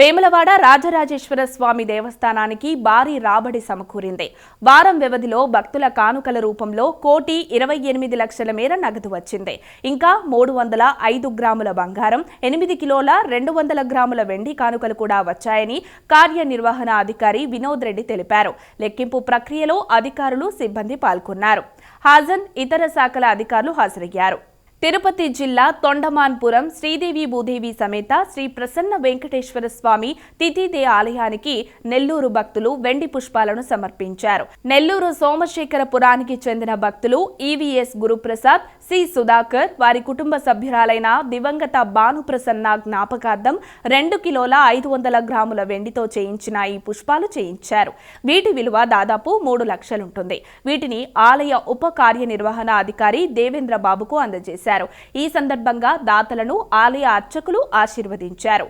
వేములవాడ రాజరాజేశ్వర స్వామి దేవస్థానానికి భారీ రాబడి సమకూరింది. వారం వ్యవధిలో భక్తుల కానుకల రూపంలో కోటి ఇరవై ఎనిమిది లక్షల మేర నగదు వచ్చింది. ఇంకా మూడు వందల ఐదు గ్రాముల బంగారం ఎనిమిది కిలోల రెండు వందల గ్రాముల వెండి కానుకలు కూడా వచ్చాయని కార్యనిర్వహణ అధికారి వినోద్ రెడ్డి తెలిపారు. లెక్కింపు ప్రక్రియలో అధికారులు సిబ్బంది పాల్గొన్నారు. హాజన్ ఇతర శాఖల అధికారులు హాజరయ్యారు. తిరుపతి జిల్లా తొండమాన్పురం శ్రీదేవి భూదేవి సమేత శ్రీ ప్రసన్న వెంకటేశ్వర స్వామి తిథిదే ఆలయానికి నెల్లూరు భక్తులు వెండి పుష్పాలను సమర్పించారు. నెల్లూరు సోమశేఖరపురానికి చెందిన భక్తులు ఈవీఎస్ గురుప్రసాద్ సి సుధాకర్ వారి కుటుంబ సభ్యురాలైన దివంగత భానుప్రసన్న జ్ఞాపకార్థం రెండు కిలోల ఐదు వందల గ్రాముల వెండితో చేయించిన ఈ పుష్పాలు చేయించారు. వీటి విలువ దాదాపు మూడు లక్షలుంటుంది. వీటిని ఆలయ ఉప కార్యనిర్వహణ అధికారి దేవేంద్ర బాబుకు అందజేశారు. చేశారు. ఈ సందర్భంగా దాతలను ఆలయ అర్చకులు ఆశీర్వదించారు.